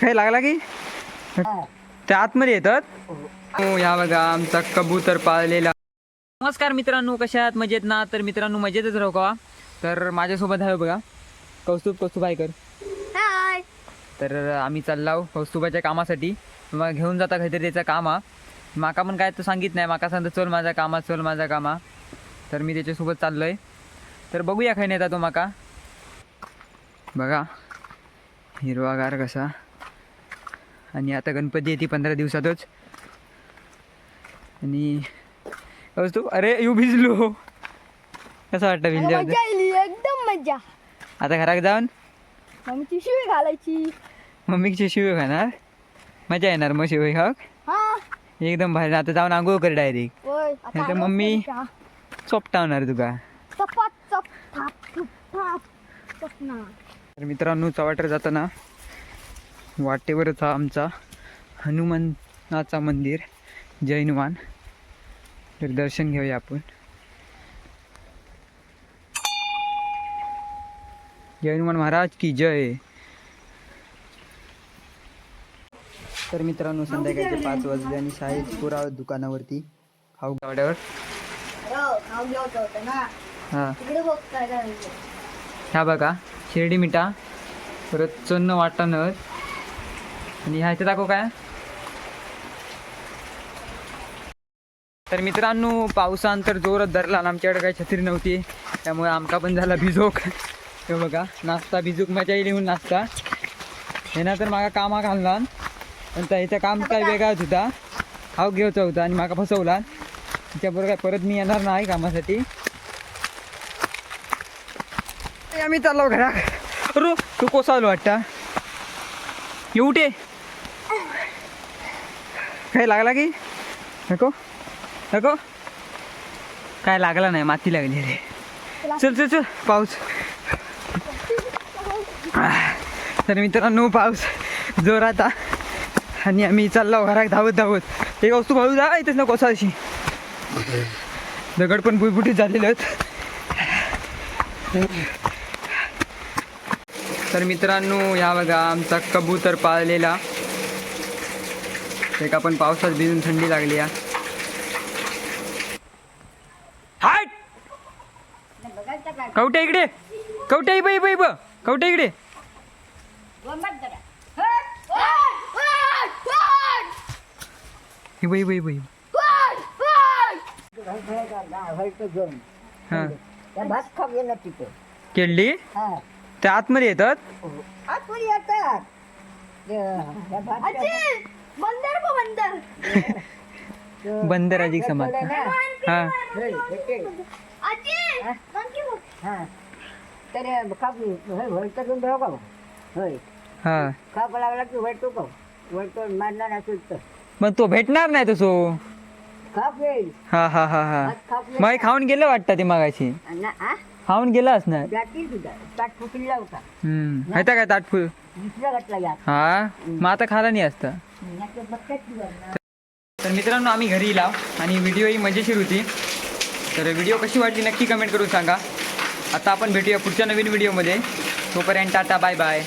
काही लागला की? त्या आतमध्ये येतात. हो या बघा आमचा कबूतर पाळलेला. नमस्कार मित्रांनो कशा आहात? मजेत ना? तर मित्रांनो मजेतच राहू का? तर माझ्यासोबत आहे बघा कौस्तुभ कौस्तुभ आहे कर हाय. तर आम्ही चाललाव कौस्तुभाच्या कामासाठी. मग घेऊन जाता काहीतरी त्याचं काम. हा माका पण काय तर सांगित नाही. माका सांगतो चल माझ्या कामात चल माझ्या कामा. तर मी त्याच्यासोबत चाललो आहे तर बघूया खाय नेता तो माका. बघा हिरवागार कसा. आणि आता गणपती येते पंधरा दिवसातच. आणि कौस्तुभ अरे यू भिजलो. कसं वाटतं आली एकदम मजा. आता घरात जाऊन? आमची शिवी घालायची. मम्मीची शिव खाणार? मजा येणार मग शिव खाऊ हा. एकदम भारी. आता जाऊन आंघोळ कर डायरेक्ट नाही तर मम्मी- चोपटावणार तुका. तर मित्रांनो चवाटर जाताना वाटेवरच हा आमचा हनुमानाचा मंदिर जैनवान. तर दर्शन घेऊया आपण. जैनवान महाराज की जय. तर मित्रांनो संध्याकाळचे पाच वाजले आणि शाळेत पुरा दुकानावरती खाऊ गाड्यावर हा. ह्या बघा शिर्डी मिठा परत चन्न वाटाणं आणि ह्याचे दाखव काय? तर मित्रांनो पावसान तर जोरात धरला आणि आमच्याकडे काही छत्री नव्हती. त्यामुळे आमका पण झाला भिजोक. हे बघा नाश्ता भिजूक मजा येईल येऊन नाश्ता. हे ना तर मागा कामा घालला पण त्याचं काम काय वेगळाच होता. हाव घेऊचा होता आणि माका फसवला. त्याच्याबरोबर काय परत मी येणार नाही कामासाठी. आम्ही चाललो घरा रो तू कोसावलो वाटता? येऊटे काय लागला की? नको नको। काय लागला नाही माती लागली रे। चल चल चल पाऊस। तर मित्रांनो पाऊस जोरात आ. आणि आम्ही चाललो घरात धावत धावत। एक वस्तू भाऊ जा इथेच ना अशी दगड पण बुटबुटीत झालेले आहेत। तर मित्रांनो ह्या बघा आमचा कबूतर पाळलेला. एक आपण पावसात भिजून थंडी लागली या. हाट कवट्या इकडे! कवट्या इब इब कवट्या इकडे! इब इब इब इब! त्या आतमध्ये येतात? आतमध्ये ते, बंदर. बघ बंदर. बंदराजी समाज. हा होय. आजी बघ. हा. तर कापू होय होय घेऊन का? होय. हा. काप लागला की वळतो का वळतो मारणार असेल तर मग तो भेटणार नाही तसो. काप येईल. हा हा हा हा. कापले मग खाऊन गेलं वाटतं ते मागाशी. ना आ? खाऊन गेलं असणार जातील तुझा ताट फुटलेला होता. हम्म. काय दुसरा घातला या हा? मग आता खाला नाही असतं? बघतात तुझा. तर मित्रांनो आम्ही घरी लाव आणि व्हिडिओ ही मजेशीर होती. तर व्हिडिओ कशी वाटली नक्की कमेंट करून सांगा. आता आपण भेटूया पुढच्या नवीन व्हिडिओमध्ये तोपर्यंत टाटा बाय बाय